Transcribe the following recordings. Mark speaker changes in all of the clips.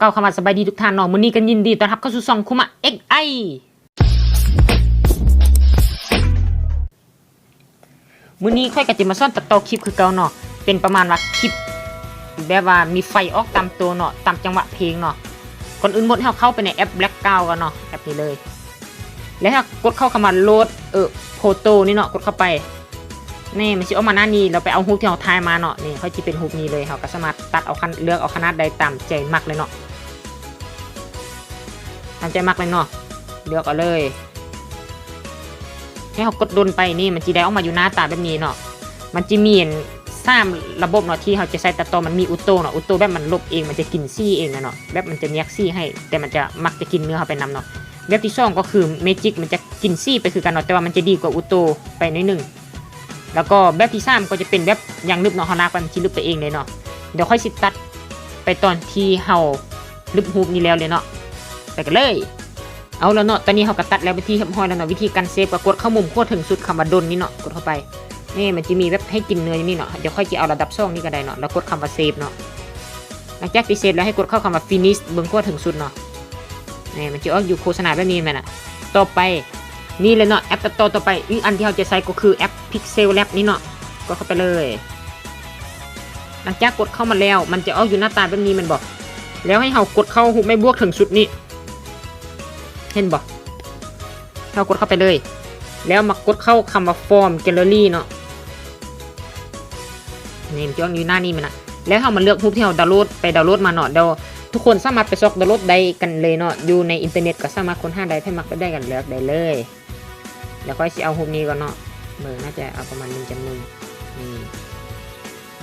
Speaker 1: เก่าคำว่าสบายดีทุกท่านเนาะมื้อนี้กันยินดีต้อนรับเข้าสู่ช่องคุมะ XI มื้อนี้ค่อยก็จะมาสอนตัดต่อคลิปคือเก่าเนาะเป็นประมาณว่าคลิปแบบว่ามีไฟออกตามตัวเนาะตามจังหวะเพลงเนาะก่อนอื่นหมดให้เราเข้าไปในแอป Black 9กันเนาะแอปนี้เลย แล้วถ้ากดเข้าคำว่าโหลดเออโฟโต้นี่เนาะกดเข้าไปนี่มันสิออกมาหน้านี้เราไปเอารูปที่เราถ่ายมาเนาะนี่เขาจะเป็นรูปนี้เลยเขาก็สามารถตัดเอาคันเลือกเอาขนาดใดตามใจมักเลยเนาะ ตามใจมักเลยเนาะเลือกเอาเลยให้เขากดดนไปนี่มันจะได้ออกมาอยู่หน้าตาแบบนี้เนาะมันจะมีสร้างระบบเนาะที่เขาจะใส่ตัดต่อมันมีอุโตเนาะอุโตแบบมันลบเองมันจะกินซี่เองนะเนาะแบบมันจะแยกซี่ให้ แต่มันจะมักจะกินเนื้อเขาไปนำเนาะแบบที่สองก็คือเมจิกมันจะกินซี่ไปคือกันเนาะแต่ว่ามันจะดีกว่าอุโตไปนิดนึงแล้วก็แบบที่สามก็จะเป็นแบบย่างลึกเนาะเฮาลากมันสิลึกไปเองเลยเนาะเดี๋ยวค่อยสิตัดไปตอนที่เฮาลึกฮูปนี้แล้วเลยเนาะ ไปกันเลย เอาแล้วเนาะ ตอนนี้เฮาก็ตัดแล้ววิธีเรียบร้อยแล้วเนาะวิธีการเซฟก็กดเข้ามุมโคตรถึงสุดคำว่าดนนี่เนาะ กดเข้าไป นี่มันจะมีแบบให้กินเนื้ออย่างนี้เนาะ เดี๋ยวค่อยจะเอาระดับช่องนี้ก็ได้เนาะ แล้วกดคำว่าเซฟเนาะ หลังจากที่เซฟแล้วให้กดเข้าคำว่า finish เบิ่งโคตรถึงสุดเนาะ นี่มันจะออกอยู่โฆษณาแบบนี้ม่น่ะ ต่อไปนี่เลยเนาะแอปตัดต่อต่อไปอีกอันที่เราจะใช้ก็คือแอป Pixel Lab นี่เนาะก็เข้าไปเลย หลังจากกดเข้ามาแล้ว มันจะออกอยู่หน้าตาแบบนี้มันบอก แล้วให้เรากดเข้าหุบไม่บวกถึงสุดนี้ เห็นบอเรากดเข้าไปเลย แล้วมากดเข้าคำว่า Form Gallery เนาะนี่มันจะออกอยู่หน้านี้มันนะแล้วเรามาเลือกรูปที่เราดาวน์โหลดไปดาวน์โหลดมาเนาะเดี๋ยวทุกคนสามารถไปซอกดาวน์โหลดได้กันเลยเนาะอยู่ในอินเทอร์เน็ตก็สามารถค้นหาได้ให้มักไปได้กันเลือกได้เลยเดี๋ยวค่อยสิเอารูปนี้ก่อนเนาะเบอร์น่าจะเอาประมาณหนึ่งจำนวนนี่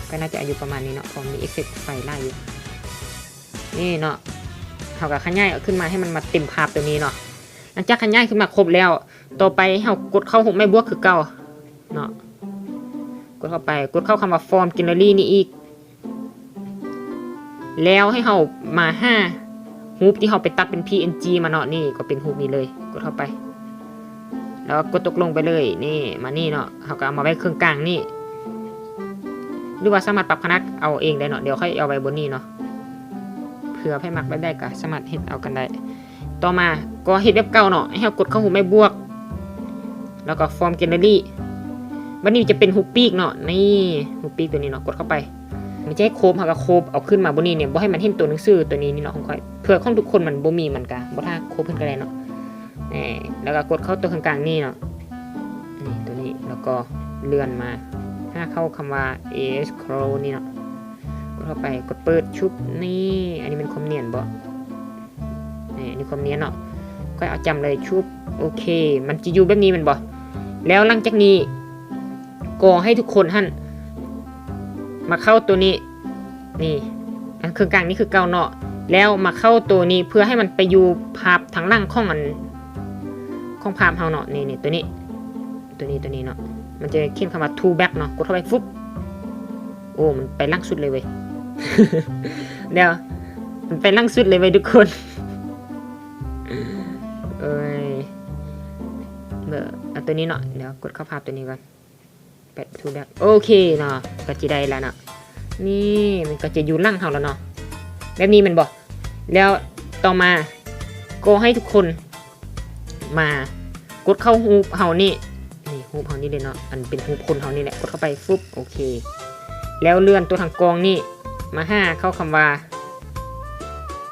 Speaker 1: ก็น่าจะอายุประมาณนี้เนาะเพอมีเอฟเฟกต์ไฟไล่อยู่นี่เนาะ เขากับขยายขึ้นมาให้มันมาเต็มภาพตัวนี้เนาะหลังจากขยายขึ้นมาครบแล้ว ต่อไปเขากดเข้าหุบไม่บวกคือเก่าเนาะกดเข้าไปกดเข้าคำว่า form gallery นี่อีก แล้วให้เขามาห้าฮูปที่เขาไปตัดเป็น png มาเนาะนี่ก็เป็นฮูปนี้เลย กดเข้าไป แล้วกดตกลงไปเลยนี่มานี่เนาะเขาก็เอามาไว้เครื่องกลางนี่หรือว่าสามารถปรับขนาดเอาเองได้เนาะเดี๋ยวค่อยเอาไว้บนนี้เนาะ ผื่อให้มักไว้ได้ก็สามารถเฮ็ดเอากันได้ ต่อมาก็เฮ็ดแบบเก่าเนาะให้เรากดเข้าหูไม่บวก แล้วก็ฟอร์มแกลเลอรี่วันนี้จะเป็นหูปีกเนาะนี่หูปีกตัวนี้เนาะกดเข้าไปมันจะให้โคบเขากโคบเอาขึ้นมาบนนี้เนี่ยบ่ให้มันเห็นตัวหนังสือตัวนี้นี่เนาะของค่อยเผื่อของทุกคนมันบ่มีมันกะบ่ถ้าโคบเพิ่นก็ได้เนาะนี่แล้วก็กดเข้าตัวกลางๆนี่เนาะนี่ตัวนี้แล้วก็เลื่อนมาถ้าเข้าคำว่า AS Scroll นี่เนาะ เข้าไปกดเปิดชุบนี่ อันนี้เป็นคมเนียนบ่นี่อันนี้คมเนียนเนาะก็เอาจำเลยชุบโอเค มันจะอยู่แบบนี้มันบ่แล้วหลังจากนี้ก็ให้ทุกคนท่านมาเข้าตัวนี้นี่อันคือกลางนี่คือเกาเนาะแล้วมาเข้าตัวนี้เพื่อให้มันไปอยู่ภาพทางล่างของมันของพามเฮาเนาะนี่นี่ตัวนี้ ตัวนี้ตัวนี้เนาะมันจะเขียนคำว่า to back เนาะกดเข้าไปฟุ๊บโอ้ มันไปล่างสุดเลยเว้ย เดี๋ยว มันไปล่างสุดเลยเว้ทุกคนเอ้ยเบอร์เอาตัวนี้เนาะเดี๋ยวกดเข้าภาพตัวนี้ก่อนแปะ to back โอเคเนาะก็จะได้แล้วเนาะนี่มันก็จะอยู่ล่างเฮาแล้วเนาะแบบนี้มันบอกแล้วต่อมาก็ให้ทุกคนมากดเข้าฮูปเฮานี่นี่ฮูปเฮานี่เลยเนาะอันเป็นฮูปคนเฮานี่แหละกดเข้าไปฟุบโอเค แล้วเลื่อนตัวทางกองนี่ มาห้าเข้าคำว่า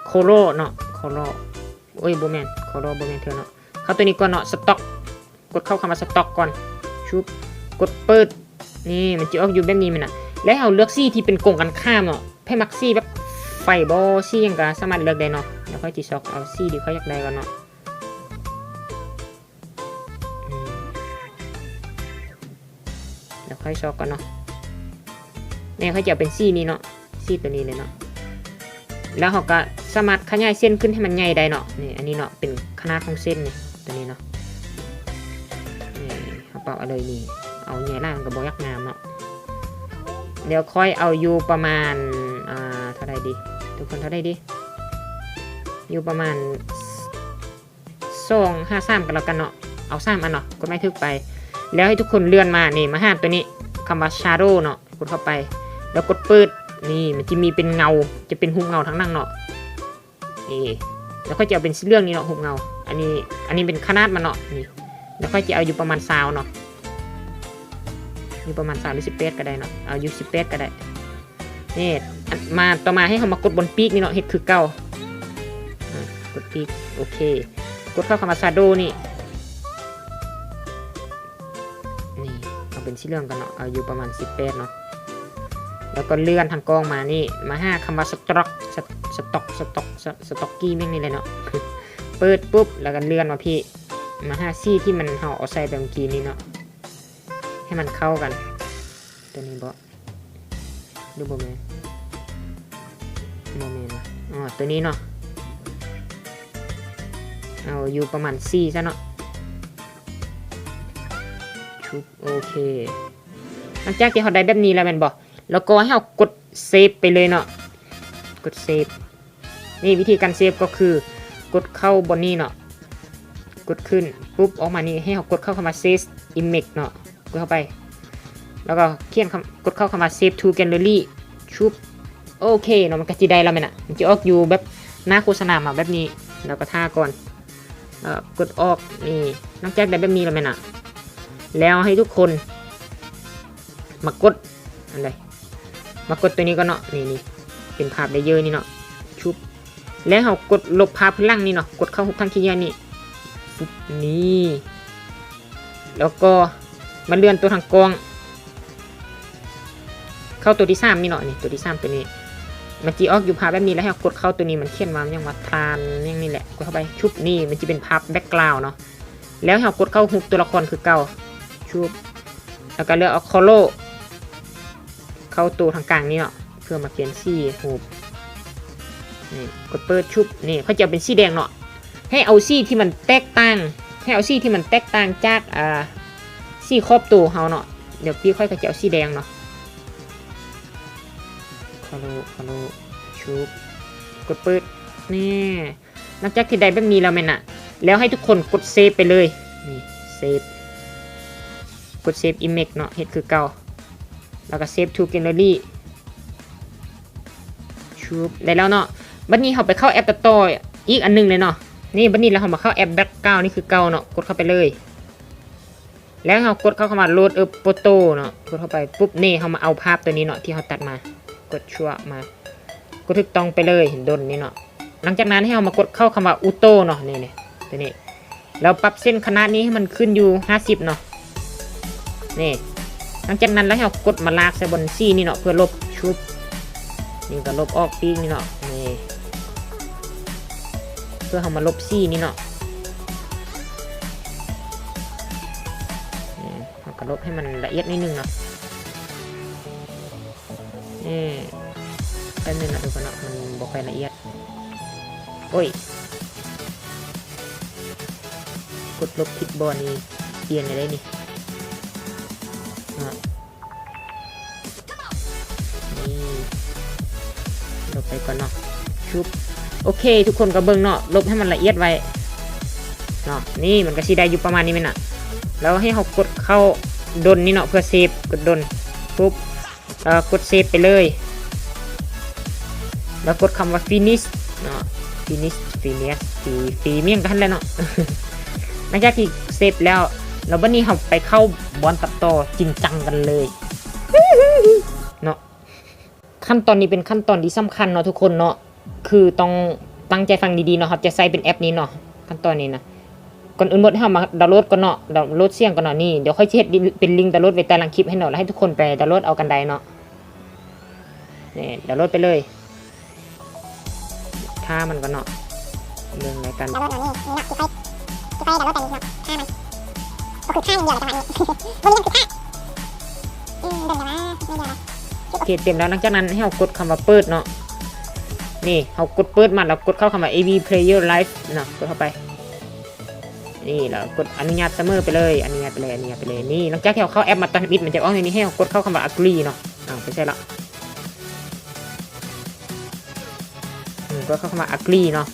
Speaker 1: โคโรเนาะโคโรโอ้ยโบแมนโคโรโบแมนเธอเนาะเข้าตัวนี้ก่อนเนาะสต็อก กดเข้าคำว่าสต็อกก่อนชุบกดเปิดนี่มันจะออกอยู่แบบนี้มันอะแล้วเอาเลือกซี่ที่เป็นกงกันข้ามเนาะให้มักซี่แบบไฟบอซี่ยังก็สามารถเลือกได้เนาะแล้วค่อยจีซอกเอาซี่ที่เขาอยากได้ก่อนเนาะแล้วค่อยชอกกันเนาะเนี่ยเขาจะเป็นซี่นี้เนาะ ซีตัวนี้เลยเนาะแล้วเขาก็สามารถขยายเส้นขึ้นให้มันใหญ่ได้เนาะนี่อันนี้เนาะเป็นขนาดของเส้นนี่ตัวนี้เนาะนี่เขาเป่าเอาเลยนี่เอาใหญ่ล่างกับบยักงามเนาะเดี๋ยวค่อยเอาอยู่ประมาณอ่าเท่าไรดี ทุกคนเท่าไรดี อยู่ประมาณสองห้าสามกันแล้วกันเนาะเอาสามอันเนาะกดไม่ทึกไป แล้วให้ทุกคนเลื่อนมานี่มาห้ามตัวนี้คำว่า shadow เนาะกดเข้าไป แล้วกดเปิด นี่มันจะมีเป็นเงาจะเป็นหุบเงาทั้งนั่งเนาะนี่แล้วก็จะเอาเป็นเรื่องนี้เนาะหุบเงา อันนี้อันนี้เป็นขนาดมันเนาะนี่แล้วก็จะเอาอยู่ประมาณซาวเนาะอยู่ประมาณสามหรือสิบแปดก็ได้เนาะเอาอยู่สิบแปดก็ได้นี่มาต่อมาให้เขามากดบนปีกนี่เนาะเฮ็ดคือเก่ากดปีกโอเค กดเข้าคำว่าซาโดนี่นี่เอาเป็นสีเหลืองกันเนาะเอาอยู่ประมาณสิบแปดเนาะ แล้วก็เลื่อนทางกล้องมานี่มาห้าคำว่าสต็อกสต็อกสต็อกสต็อกกี้แม่งนี่เลยเนาะเปิดปุ๊บแล้วก็เลื่อนมาพี่มาห้าซี่ที่มันเขาเอาใส่ไปเมื่อกี้นี้เนาะให้มันเข้ากัน ตัวนี้บอดูบอแมนบอแมนอ๋อตัวนี้เนาะเอาอยู่ประมาณซี่ซะเนาะชุบโอเคหลังจากที่เขาได้แบบนี้แล้วแมนบอ แล้วก็ให้เรากดเซฟไปเลยเนาะกดเซฟนี่วิธีการเซฟก็คือกดเข้าบนนี้เนาะกดขึ้นปุ๊บออกมานี่ให้เขากดเข้าคำว่า save image เนาะกดเข้าไป แล้วก็เขียนกดเข้าคำว่า save to gallery ชุบโอเคเนาะมันก็จะได้แล้วแม่น่ะมันจะออกอยู่แบบหน้าโฆษณามาแบบนี้แล้วก็ท่าก่อนแล้วก็กดออกนี่นอกจากได้แบบนี้แล้วแม่น่ะแล้วให้ทุกคนมากดอะไร มากดตัวนี้ก็เนาะนี่นี่เป็นภาพเลเยอร์นี่เนาะชุบแล้วเรากดลบภาพพื้นล่างนี่เนาะกดเข้าหุบทางขี้ยานี่ฟึบนี่แล้วก็มาเลื่อนตัวทางกอง เข้าตัวที่สามนี่เนาะนี่ตัวที่สามตัวนี้มันจีออกอยู่ภาพแบบนี้แล้วให้เรากดเข้าตัวนี้มันเขียนมาอย่างว่าทานอย่างนี้แหละกดเข้าไปชุบนี่มันจะเป็นภาพแบ็กกราวน์เนาะแล้วให้เรากดเข้าหุบตัวละครคือเก่าชุบแล้วก็เลือกเอาคอโล เข้าตัวทางกลางนี่เนาะเพื่อมาเปลี่ยนสีหุบนี่กดเปิดชุบนี่เขาจะเป็นสีแดงเนาะให้เอาสีที่มันแตกต่างให้เอาสีที่มันแตกต่างจากอ่าสีครอบตัวเฮาเนาะเดี๋ยวพี่ค่อยก็จะเอาสีแดงเนาะคาโลคาโลชุบกดเปิดนี่หลังจากที่ได้แบบนี้แล้วแม่นอะแล้วให้ทุกคนกดเซฟไปเลยนี่เซฟกดเซฟอิมเมจเนาะเฮ็ดคือเก่า แล้วก็เซฟทูแกลเลอรี่ชุบได้แล้วเนาะบัดนี้เขาไปเข้าแอปต่ออีกอันหนึงเลยเนาะนี่บัดนี้เราเขามาเข้าแอปแบ็กเก้านี่คือเก่าเนาะกดเข้าไปเลย แล้วเรากดเข้าเข้ามาโหลดเออโปโตเนาะกดเข้าไปปุ๊บนี่เขามาเอาภาพตัวนี้เนาะที่เขาตัดมากดชัวมากดถูกต้องไปเลยเห็นดนนี่เนาะหลังจากนั้นให้เรามากดเข้าคำว่าอุโตเนาะนี่นี่ตัวนี้แล้วปรับเส้นคณะนี้ให้มันขึ้นอยู่ 50 เนาะนี่ หลังจากนั้นแล้วเรากดมาลากใส่บนซี่นี่เนาะเพื่อลบชุบนี่ก็ลบออกปีกนี่เนาะนี่เพื่อเอามาลบซี่นี่เนาะนี่เราก็ลบให้มันละเอียดนิดนึงเนาะนี่แป๊บนึงนะดูกันเนาะมันบอกค่อยละเอียดโอ้ยกดลบผิดบอลนี่เปลี่ยนอะไรนี่ ไปก่อนเนาะชุบโอเค ทุกคนก็เบิ่งเนาะลบให้มันละเอียดไว้เนาะนี่มันก็สีได้อยู่ประมาณนี้มันน่ะ แล้วให้เขากดเข้าดนนี่เนาะเพื่อเซฟกดดนปุ๊บเอ่อกดเซฟไปเลย แล้วกดคำว่า finish เนาะ finish finish ฟีฟีเมี่ยงกันแล้วเนาะหลังจากที่เซฟแล้วแล้ววันนี้เราไปเข้าบอลตัดต่อจริงจังกันเลย ขั้นตอนนี้เป็นขั้นตอนที่สำคัญเนาะทุกคนเนาะคือต้องตั้งใจฟังดีๆเนาะครับจะใส่เป็นแอปนี้เนาะขั้นตอนนี้นะก่อนอื่นหมดให้เรามาดาวน์โหลดก่อนเนาะดาวน์โหลดเสียงก่อนเนาะนี่เดี๋ยวค่อยเช็ดเป็นลิงก์ดาวน์โหลดไว้ใต้หลังคลิปให้เนาะแล้วให้ทุกคนไปดาวน์โหลดเอากันได้เนาะนี่ดาวน์โหลดไปเลยค่ามันก็เนาะเรื่องอะไรกัน
Speaker 2: ดาวน์โหลดเอานี่นี่เนาะที่ไปที่ไปดาวน์โหลดไปนี่เนาะค่ามันก็คือค่าอย่างเดียวเลยจังหวะนี้วันนี้มันคือค่าอืมเดินเดี๋ยวนะไม่เดี๋ยวนะ
Speaker 1: เคเต็มแล้วหลังจากนั้นให้เรากดคำว่าเปิดเนาะนี่เรากดเปิดมาแล้วกดเข้าคำว่า AV Player Live เนาะกดเข้าไป นี่แล้วกดอนุญาตเสมอไปเลยอนุญาตไปเลยอนุญาตไปเลยนี่หลังจากที่เราเข้าแอปมาตัดบิดมันจะออในนี้ให้เรากดเข้าคำว่า agree เนาะอ้าวไม่ใช่ละกดเข้าคำว่า agree เนาะ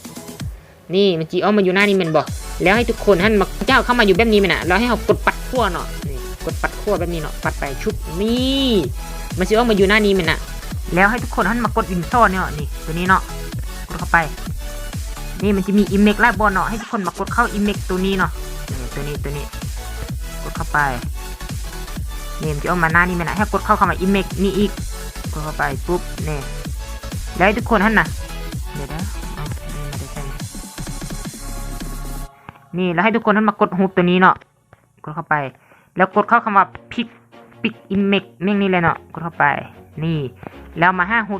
Speaker 1: นี่มันจีออกมาอยู่หน้านี้มันบอกแล้วให้ทุกคนท่านมาเจ้าเข้ามาอยู่แบบนี้มันนะแล้วให้เรากดปัดขั้วเนาะนี่กดปัดขั้วแบบนี้เนาะปัดไปชุบนี่ มันจะออกมาอยู่หน้านี้มันนะแล้วให้ทุกคนท่านมากดอินโซเนี่ยนี่ตัวนี้เนาะกดเข้าไป นี่มันจะมีอิมเมกไล่บอลเนาะให้ทุกคนมากดเข้าอิมเมกตัวนี้เนาะนี่ตัวนี้ตัวนี้ กดเข้าไปนี่มันจะเอามาหน้านี่ไหมนะให้กดเข้าเข้ามาอิมเมกนี่อีกกดเข้าไปปุ๊บนี่แล้วให้ทุกคนท่านน่ะเดี๋ยวนะนี่แล้วให้ทุกคนท่านมากดฮูปตัวนี้เนาะกดเข้าไป แล้วกดเข้าคำว่าพิก ปิกอิมเมกเม่งนี่เลยเนาะกดเข้าไป นี่ แล้วมาห้าฮูป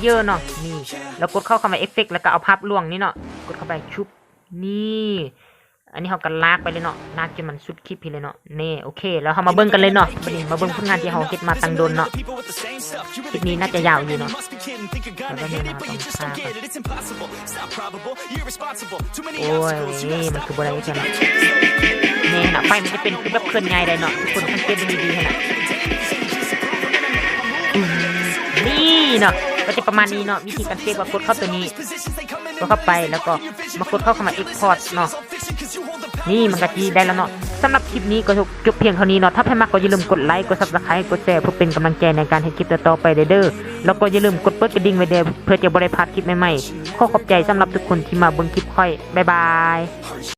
Speaker 1: เยอร์เนาะนี่ แล้วกดเข้าคำว่าเอฟเฟกแล้วก็เอาภาพล่วงนี่เนาะกดเข้าไปชุบนี่อันนี้เขากันลากไปเลยเนาะลากจนมันสุดคลิปพี่เลยเนาะนี่โอเค แล้วเขามาเบิ้งกันเลยเนาะบัดนี้มาเบิ้งผลงานที่เขาเฮ็ดมาตังโดนเนาะคลิปนี้น่าจะยาวอยู่เนาะแล้วก็เนี่ยมาต้องฆ่าโอ้ยมันคืออะไรกันเนาะนี่นะไฟมันจะเป็นคือแบบเคลื่อนไงได้เนาะทุกคนสังเกตดูดีๆนาดอืมนี่เนาะ ก็จะประมาณนี้เนาะวิธีการเซฟว่ากดเข้าตัวนี้กดเข้าไปแล้วก็มากดเข้าคำว่า export เนาะนี่มันก็จีได้แล้วเนาะสำหรับคลิปนี้ก็จบเพียงเท่านี้เนาะถ้าใครมากก็อย่าลืมกดไลค์กด subscribe กดแชร์เพื่อเป็นกำลังใจในการให้คลิปต่อไปเด้อแล้วก็อย่าลืมกดเปิดกระดิ่งไว้เด้อเพื่อจะบ่ได้พลาดคลิปใหม่ๆขอขอบใจสำหรับทุกคนที่มาเบิ่งคลิปค่อยบ๊ายบาย